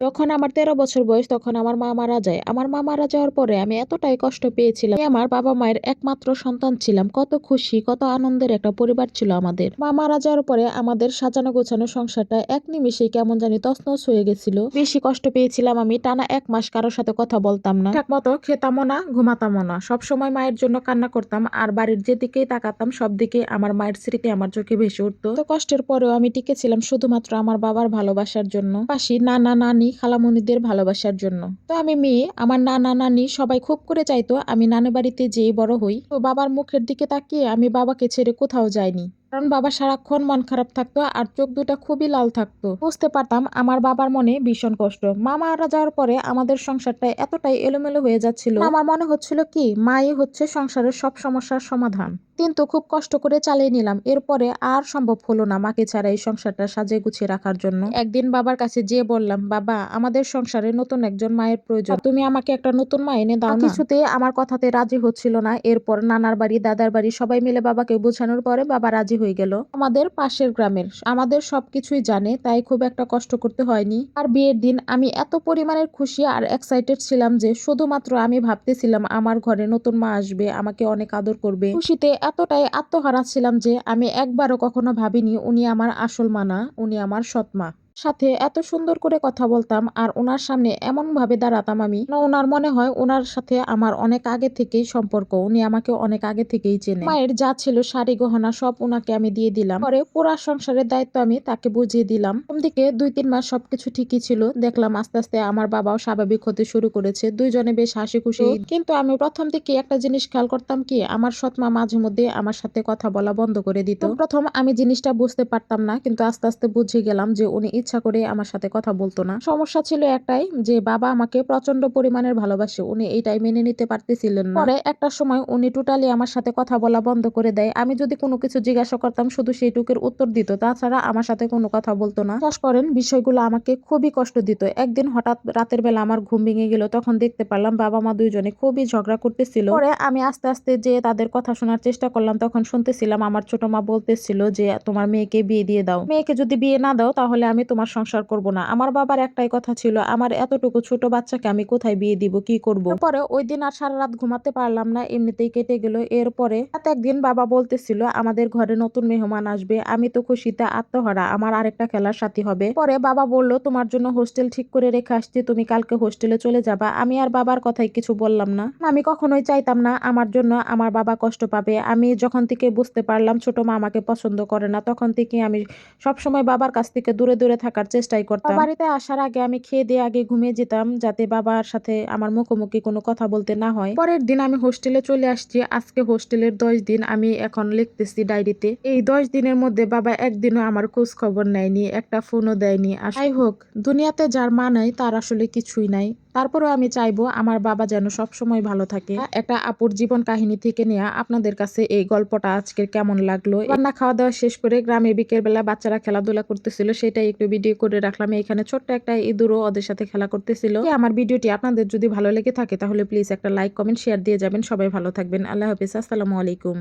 যখন আমার তেরো বছর বয়স, তখন আমার মা মারা যায়। আমার মা মারা যাওয়ার পরে আমি এতটাই কষ্ট পেয়েছিলাম। আমার বাবা মায়ের একমাত্র সন্তান ছিলাম। কত খুশি, কত আনন্দের একটা পরিবার ছিল আমাদের। মা মারা যাওয়ার পরে আমাদের সাজানো গোছানো সংসারটা এক নিমিষেই কেমন জানি তছনছ হয়ে গেছিল। বেশি কষ্ট পেয়েছিলাম আমি, টানা এক মাস কারোর সাথে কথা বলতাম না। ঠিক মতো খেতামও না, ঘুমাতামও না। সবসময় মায়ের জন্য কান্না করতাম আর বাড়ির যেদিকেই তাকাতাম, সব দিকে আমার মায়ের স্মৃতি আমার চোখে ভেসে উঠতো। তো কষ্টের পরেও আমি টিকেছিলাম শুধুমাত্র আমার বাবার ভালোবাসার জন্য। পাশি নানা নানি খালামণিদের ভালোবাসার জন্য। তো আমি মেয়ে, আমার নানা নানি সবাই খুব করে চাইতো আমি নানা বাড়িতে যেয়ে বড় হই। তো বাবার মুখের দিকে তাকিয়ে আমি বাবাকে ছেড়ে কোথাও যাইনি। কারণ বাবা সারাক্ষণ মন খারাপ থাকতো আর চোখ দুটা খুবই লাল থাকতো। বুঝতে পারতাম আমার বাবার মনে ভীষণ কষ্ট। মা মারা যাওয়ার পরে আমাদের সংসারটা এতটাই এলোমেলো হয়ে যাচ্ছিল। আমার মনে হচ্ছিল কি মাই হচ্ছে সংসারের সব সমস্যার সমাধান। কিন্তু খুব কষ্ট করে চালিয়ে নিলাম। এরপরে আর সম্ভব হলো না মাকে ছাড়া এই সংসারটা সাজিয়ে গুছিয়ে রাখার জন্য। একদিন বাবার কাছে যেয়ে বললাম বাবা আমাদের সংসারে নতুন একজন মায়ের প্রয়োজন। তুমি আমাকে একটা নতুন মা এনে দাও কিছুতে আমার কথাতে রাজি হচ্ছিল না। এরপর নানার বাড়ি দাদার বাড়ি সবাই মিলে বাবাকে বোঝানোর পরে বাবা রাজি হয়ে গেল। আমাদের পাশের গ্রামের, আমাদের সবকিছুই জানে, তাই খুব একটা কষ্ট করতে হয়নি। আর বিয়ের দিন আমি এত পরিমাণের খুশি আর এক্সাইটেড ছিলাম যে শুধুমাত্র আমি ভাবতেছিলাম আমার ঘরে নতুন মা আসবে, আমাকে অনেক আদর করবে। খুশিতে এতটাই আত্মহারা ছিলাম যে আমি একবারও কখনো ভাবিনি উনি আমার আসল মানা উনি আমার সৎ মা। সাথে এত সুন্দর করে কথা বলতাম আর ওনার সামনে এমন ভাবে দাঁড়াতাম আমি ওনার মনে হয় ওনার সাথে আমার অনেক আগে থেকেই সম্পর্ক। উনি আমাকে অনেক আগে থেকেই চেনে মায়ের যা ছিল শাড়ি, গহনা সব ওনাকে আমি দিয়ে দিলাম। পরে পুরা সংসারের দায়িত্ব আমি তাকে বুঝিয়ে দিলাম। দিকে দুই তিন মাস সবকিছু ঠিকই ছিল। দেখলাম আস্তে আস্তে আমার বাবাও স্বাভাবিক হতে শুরু করেছে। দুইজনে বেশ হাসি খুশি কিন্তু আমি প্রথম থেকে একটা জিনিস খেয়াল করতাম কি, আমার সৎমা মাঝে মধ্যে আমার সাথে কথা বলা বন্ধ করে দিত। প্রথম আমি জিনিসটা বুঝতে পারতাম না, কিন্তু আস্তে আস্তে বুঝে গেলাম যে উনি ইচ্ছা করে আমার সাথে কথা বলতো না। সমস্যা ছিল একটাই যে বাবা আমাকে প্রচণ্ড পরিমাণের ভালোবাসে, উনি এইটাই মেনে নিতে পারতেছিলেন না। পরে একটা সময় উনি টোটালি আমার সাথে কথা বলা বন্ধ করে দেয়। আমি যদি কোনো কিছু জিজ্ঞাসা করতাম, শুধু সেইটুকুর উত্তর দিত, তাছাড়া আমার সাথে কোনো কথা বলতো না। চাষ করেন, বিষয়গুলো আমাকে খুবই কষ্ট দিত। একদিন হঠাৎ রাতের বেলা আমার ঘুম ভেঙে গেল, তখন দেখতে পারলাম বাবা মা দুইজনে খুবই ঝগড়া করতেছিল। পরে আমি আস্তে আস্তে যে তাদের কথা শোনার চেষ্টা করলাম, তখন শুনতেছিলাম আমার ছোট মা বলতেছিল যে, তোমার মেয়েকে বিয়ে দিয়ে দাও। মেয়েকে যদি বিয়ে না দাও, তাহলে আমি তোমার সংসার করব না। আমার বাবার একটাই কথা ছিল, আমার এতটুকু ছোট বাচ্চাকে আমি কোথায় বিয়ে দিব, কি করব? পরে ওই দিন আর সারা রাত ঘুমাতে পারলাম না, এমনিতেই কেটে গেল। এরপরে একদিন বাবা বলতেছিল, আমাদের ঘরে নতুন মেহমান আসবে, আমি তো খুশিতে আত্মহারা, আমার আরেকটা খেলার সাথী হবে। পরে বাবা বলল, তোমার জন্য হোস্টেল ঠিক করে রেখে আসছি, তুমি কালকে হোস্টেলে চলে যাবা। আমি আর বাবার কথাই কিছু বললাম না। আমি কখনোই চাইতাম না, আমার জন্য আমার বাবা কষ্ট পাবে। আমি যখন থেকে বুঝতে পারলাম, ছোট মা আমাকে পছন্দ করে না, তখন থেকে আমি সবসময় বাবার কাছ থেকে দূরে দূরে থাকার চেষ্টাই করতাম। বাড়িতে আসার আগে আমি খেয়ে দিয়ে আগে ঘুমিয়ে যেতাম যাতে বাবার সাথে আমার মুখোমুখি কোনো কথা বলতে না হয়। পরের দিন আমি হোস্টেলে চলে আসছি। আজকে হোস্টেলের দশ দিন আমি এখন লিখতেছি ডায়েরিতে। এই দশ দিনের মধ্যে বাবা একদিনও আমার খোঁজ খবর নেয়নি একটা ফোনও দেয়নি। আর যাই হোক দুনিয়াতে যার মা নাই তার আসলে কিছুই নাই। তারপরেও আমি চাইব আমার বাবা যেন সবসময় ভালো থাকে। একটা আপুর জীবন কাহিনী থেকে নেওয়া আপনাদের কাছে এই গল্পটা আজকের কেমন লাগল? রান্না খাওয়া দাওয়া শেষ করে গ্রামে বিকেল বেলা বাচ্চারা খেলাধুলা করতেছিল, সেটাই একটু ভিডিও করে রাখলাম। এখানে ছোট্ট একটা ইঁদুরও ওদের সাথে খেলা করতেছিল। আমার ভিডিওটি আপনাদের যদি ভালো লেগে থাকে, তাহলে প্লিজ একটা লাইক কমেন্ট শেয়ার দিয়ে যাবেন। সবাই ভালো থাকবেন। আল্লাহ হাফিজ। আসসালামু আলাইকুম।